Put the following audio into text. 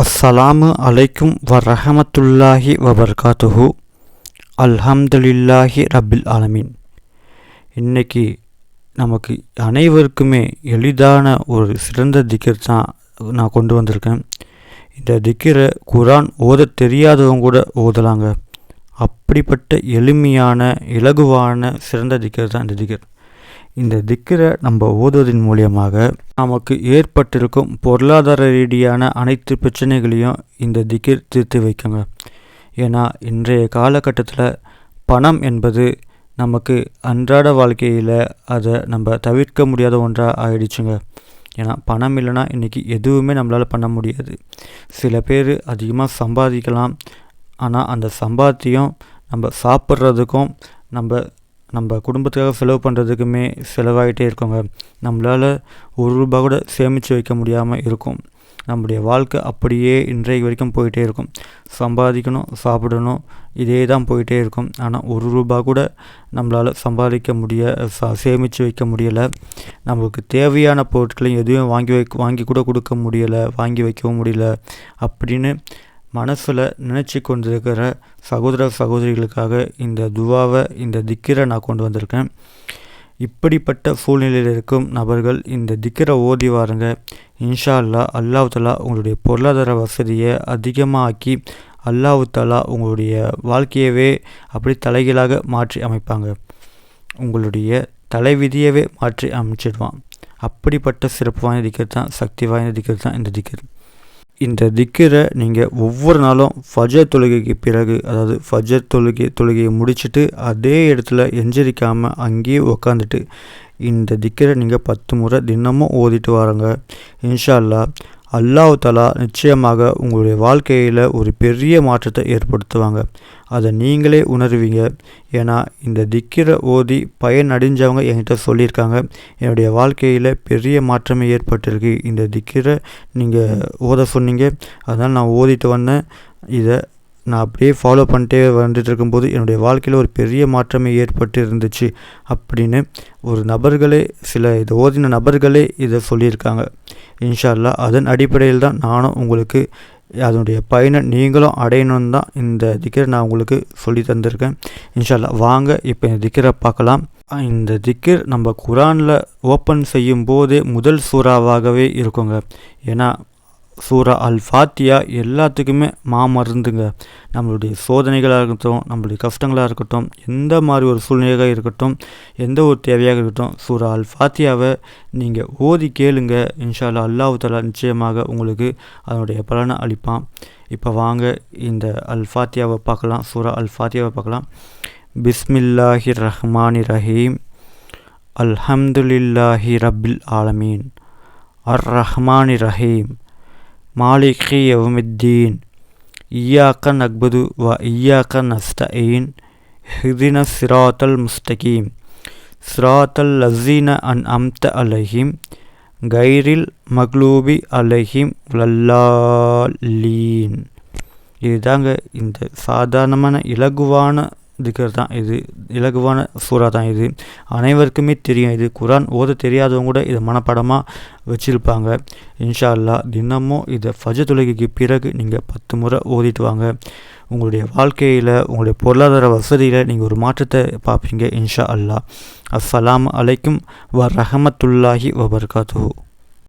அஸ்ஸலாமு அலைக்கும் வரஹமத்துல்லாஹி வபர்காத்துஹு அல்ஹம்துலில்லாஹி ரபில் ஆலமீன் இன்னைக்கு நமக்கு அனைவருக்குமே எளிதான ஒரு சிறந்த திக்கர் தான் நான் கொண்டு வந்திருக்கேன். இந்த திக்கரை குரான் ஓத தெரியாதவங்க கூட ஓதலாங்க. அப்படிப்பட்ட எளிமையான இலகுவான சிறந்த திக்கர் தான் இந்த திக்கர் இந்த திக்கரை நம்ம ஓதுவதன் மூலியமாக நமக்கு ஏற்பட்டிருக்கும் பொருளாதார ரீதியான அனைத்து பிரச்சனைகளையும் இந்த திக்கிர் தீர்த்து வைக்குங்க. ஏன்னா இன்றைய காலகட்டத்தில் பணம் என்பது நமக்கு அன்றாட வாழ்க்கையில் அதை நம்ம தவிர்க்க முடியாத ஒன்றாக ஆயிடுச்சுங்க. ஏன்னா பணம் இல்லைன்னா இன்றைக்கி எதுவுமே நம்மளால் பண்ண முடியாது. சில பேர் அதிகமாக சம்பாதிக்கலாம். ஆனால் அந்த சம்பாத்தியம் நம்ம சாப்பிட்றதுக்கும் நம்ம நம்ம குடும்பத்துக்காக செலவு பண்ணுறதுக்குமே செலவாகிட்டே இருக்கோங்க. நம்மளால் ஒரு ரூபா கூட சேமித்து வைக்க முடியாமல் இருக்கும். நம்முடைய வாழ்க்கை அப்படியே இன்றைக்கு வரைக்கும் போயிட்டே இருக்கும். சம்பாதிக்கணும் சாப்பிடணும் இதே தான் போயிட்டே இருக்கும். ஆனால் ஒரு ரூபா கூட நம்மளால் சம்பாதிக்க முடிய சேமித்து வைக்க முடியலை. நம்மளுக்கு தேவையான பொருட்களையும் எதுவும் வாங்கி வைக்க வாங்கி கூட கொடுக்க முடியலை வாங்கி வைக்கவும் முடியல. அப்படின்னு மனசில் நினச்சி கொண்டிருக்கிற சகோதர சகோதரிகளுக்காக இந்த துவாவை இந்த திக்கிரை நான் கொண்டு வந்திருக்கேன். இப்படிப்பட்ட சூழ்நிலையில் இருக்கும் நபர்கள் இந்த திக்கரை ஓதி வாருங்க. இன்ஷா அல்லா அல்லாஹாலா உங்களுடைய பொருளாதார வசதியை அதிகமாக்கி அல்லாஹாலா உங்களுடைய வாழ்க்கையவே அப்படி தலைகீழாக மாற்றி அமைப்பாங்க. உங்களுடைய தலைவிதியவே மாற்றி அமைச்சிடுவான். அப்படிப்பட்ட சிறப்பு வாய்ந்த திக்கர் தான் சக்தி வாய்ந்த திக்கர் தான் இந்த திக்கர். இந்த திக்கரை நீங்கள் ஒவ்வொரு நாளும் ஃபஜர் தொழுகைக்கு பிறகு அதாவது ஃபஜர் தொழுகை தொழுகையை முடிச்சுட்டு அதே இடத்துல எஞ்சரிக்காமல் அங்கேயே உக்காந்துட்டு இந்த திக்கரை நீங்கள் பத்து முறை தினமும் ஓதிட்டு வராங்க. இன்ஷால்லா அல்லாஹ் தலா நிச்சயமாக உங்களுடைய வாழ்க்கையில் ஒரு பெரிய மாற்றத்தை ஏற்படுத்துவாங்க. அதை நீங்களே உணர்வீங்க. ஏன்னா இந்த திக்கிற ஓதி பயன் அடைஞ்சவங்க என்கிட்ட சொல்லியிருக்காங்க. என்னுடைய வாழ்க்கையில் பெரிய மாற்றமே ஏற்பட்டிருக்கு. இந்த திக்கிற நீங்கள் ஓத சொன்னீங்க. அதனால் நான் ஓதிட்டு வந்தேன். இதை நான் அப்படியே ஃபாலோ பண்ணிட்டே வந்துட்டு இருக்கும்போது என்னுடைய வாழ்க்கையில் ஒரு பெரிய மாற்றமே ஏற்பட்டு இருந்துச்சு அப்படின்னு ஒரு நபர்களே சில இதை ஓதின நபர்களே இதை சொல்லியிருக்காங்க. இன்ஷால்லா அதன் அடிப்படையில் தான் நானும் உங்களுக்கு அதனுடைய பயனை நீங்களும் அடையணும்னு தான் இந்த திக்கரை நான் உங்களுக்கு சொல்லி தந்திருக்கேன். இன்ஷால்லா வாங்க இப்போ இந்த திக்கரை பார்க்கலாம். இந்த திக்கர் நம்ம குரானில் ஓப்பன் செய்யும் போதே முதல் சூறாவாகவே இருக்குங்க. ஏன்னா சூரா அல் ஃபாத்தியா எல்லாத்துக்குமே மாமருந்துங்க நம்மளுடைய சோதனைகளாக இருக்கட்டும் நம்மளுடைய கஷ்டங்களாக இருக்கட்டும் எந்த மாதிரி ஒரு சூழ்நிலையாக இருக்கட்டும் எந்த ஒரு தேவையாக இருக்கட்டும் சூரா அல் ஃபாத்தியாவை நீங்கள் ஓதி கேளுங்க. இன்ஷால்லா அல்லாஹு தலா நிச்சயமாக உங்களுக்கு அதனுடைய பலனை அளிப்பான். இப்போ வாங்க இந்த அல் ஃபாத்தியாவை பார்க்கலாம் சூரா அல் ஃபாத்தியாவை பார்க்கலாம். பிஸ்மில்லாஹி ரஹ்மானி ரஹீம். அல்ஹம்துலில்லாஹி ரபில் ஆலமீன். அர் ரஹ்மானி ரஹீம். மாலிகி யவுமித்தீன் ஈயாக்க நக்பது வ ஈயாக்க நஸ்தஈன். ஹிதின சிராத்தல் முஸ்தகீம். சிராத்தல் லசீன அன் அம்த அலஹிம். கைரில் மக்லூபி அலஹிம் லல்லாலீன் இதுதாங்க இந்த சாதாரணமான இலகுவான திக்கர் தான் இது. இலகுவான சூறா தான் இது. அனைவருக்குமே தெரியும் இது. குரான் ஓத தெரியாதவங்க கூட இதை மனப்படமாக வச்சுருப்பாங்க. இன்ஷா அல்லா தினமும் இதை ஃபஜ தொழுகைக்கு பிறகு நீங்கள் பத்து முறை ஓதிட்டு வாங்க. உங்களுடைய வாழ்க்கையில் உங்களுடைய பொருளாதார வசதியில் நீங்கள் ஒரு மாற்றத்தை பார்ப்பீங்க இன்ஷா அல்லா அஸ்ஸலாம் அலைக்கும் வ ரஹமத்துல்லாஹி வபர்காத்து